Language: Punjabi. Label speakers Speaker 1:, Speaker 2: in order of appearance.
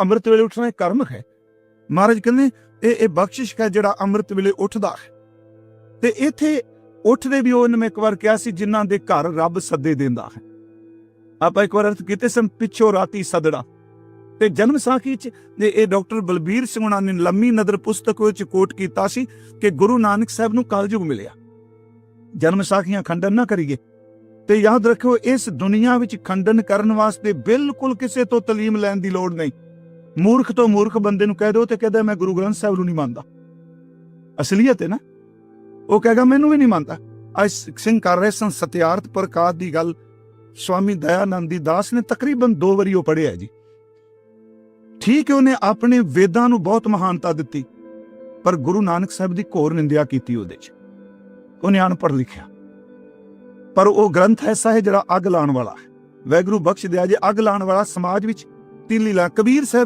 Speaker 1: ਅੰਮ੍ਰਿਤ ਵੇਲੇ ਉੱਠਣਾ ਕਰਮ ਹੈ। ਮਹਾਰਾਜ ਕਹਿੰਦੇ, ਇਹ ਇਹ ਬਖਸ਼ਿਸ਼ ਹੈ ਜਿਹੜਾ ਅੰਮ੍ਰਿਤ ਵੇਲੇ ਉੱਠਦਾ ਹੈ। ਤੇ ਇੱਥੇ ਉੱਠਦੇ ਵੀ ਉਹਨੇ ਮੈਂ ਇੱਕ ਵਾਰ ਕਿਹਾ ਸੀ, ਜਿਨ੍ਹਾਂ ਦੇ ਘਰ ਰੱਬ ਸੱਦੇ ਦਿੰਦਾ ਹੈ। ਆਪਾਂ ਇੱਕ ਵਾਰ ਅਰਥ ਕੀਤੇ ਸਨ, ਪਿੱਛੋਂ ਰਾਤੀ ਸਦੜਾ ਤੇ ਜਨਮ ਸਾਖੀ ਚ ਇਹ ਡਾਕਟਰ ਬਲਬੀਰ ਸਿੰਘ ਉਹਨਾਂ ਨੇ ਲੰਮੀ ਨਦਰ ਪੁਸਤਕ ਵਿੱਚ ਕੋਟ ਕੀਤਾ ਸੀ ਕਿ ਗੁਰੂ ਨਾਨਕ ਸਾਹਿਬ ਨੂੰ ਕਲਯੁਗ ਮਿਲਿਆ। ਜਨਮ ਸਾਖੀਆਂ ਖੰਡਨ ਨਾ ਕਰੀਏ। ਤੇ ਯਾਦ ਰੱਖਿਓ, ਇਸ ਦੁਨੀਆ ਵਿੱਚ ਖੰਡਨ ਕਰਨ ਵਾਸਤੇ ਬਿਲਕੁਲ ਕਿਸੇ ਤੋਂ ਤਾਲੀਮ ਲੈਣ ਦੀ ਲੋੜ ਨਹੀਂ। ਮੂਰਖ ਤੋਂ ਮੂਰਖ ਬੰਦੇ ਨੂੰ ਕਹਿ ਦਿਓ ਤੇ ਕਹਦਾ ਮੈਂ ਗੁਰੂ ਗ੍ਰੰਥ ਸਾਹਿਬ ਨੂੰ ਨਹੀਂ ਮੰਨਦਾ। ਅਸਲੀਅਤ ਹੈ ਨਾ? ਉਹ ਕਹੇਗਾ, ਮੈਨੂੰ ਵੀ ਨਹੀਂ ਮੰਨਦਾ। ਅੱਜ ਸਿੰਘ ਕਰ ਰਹੇ ਸਨ ਸਤਿਆਰਥ ਪ੍ਰਕਾਸ਼ ਦੀ ਗੱਲ। ਸਵਾਮੀ ਦਇਆਨੰਦ ਦੀ ਦਾਸ ਨੇ ਤਕਰੀਬਨ ਦੋ ਵਾਰੀ ਉਹ ਪੜਿਆ ਜੀ। ਠੀਕ ਹੈ, ਉਹਨੇ ਆਪਣੇ ਵੇਦਾਂ ਨੂੰ ਬਹੁਤ ਮਹਾਨਤਾ ਦਿੱਤੀ, ਪਰ ਗੁਰੂ ਨਾਨਕ ਸਾਹਿਬ ਦੀ ਘੋਰ ਨਿੰਦਿਆ ਕੀਤੀ ਉਹਦੇ 'ਚ। ਉਹਨੇ ਅਨਪੜ੍ਹ ਲਿਖਿਆ। ਪਰ ਉਹ ਗ੍ਰੰਥ ਐਸਾ ਹੈ ਜਿਹੜਾ ਅੱਗ ਲਾਉਣ ਵਾਲਾ ਹੈ। ਵੈਗਰੂ ਬਖਸ਼ ਦਿਆ ਜੇ ਅੱਗ ਲਾਉਣ ਵਾਲਾ ਸਮਾਜ ਵਿੱਚ। ਤੀਲੀ ਲਾ, ਕਬੀਰ ਸਾਹਿਬ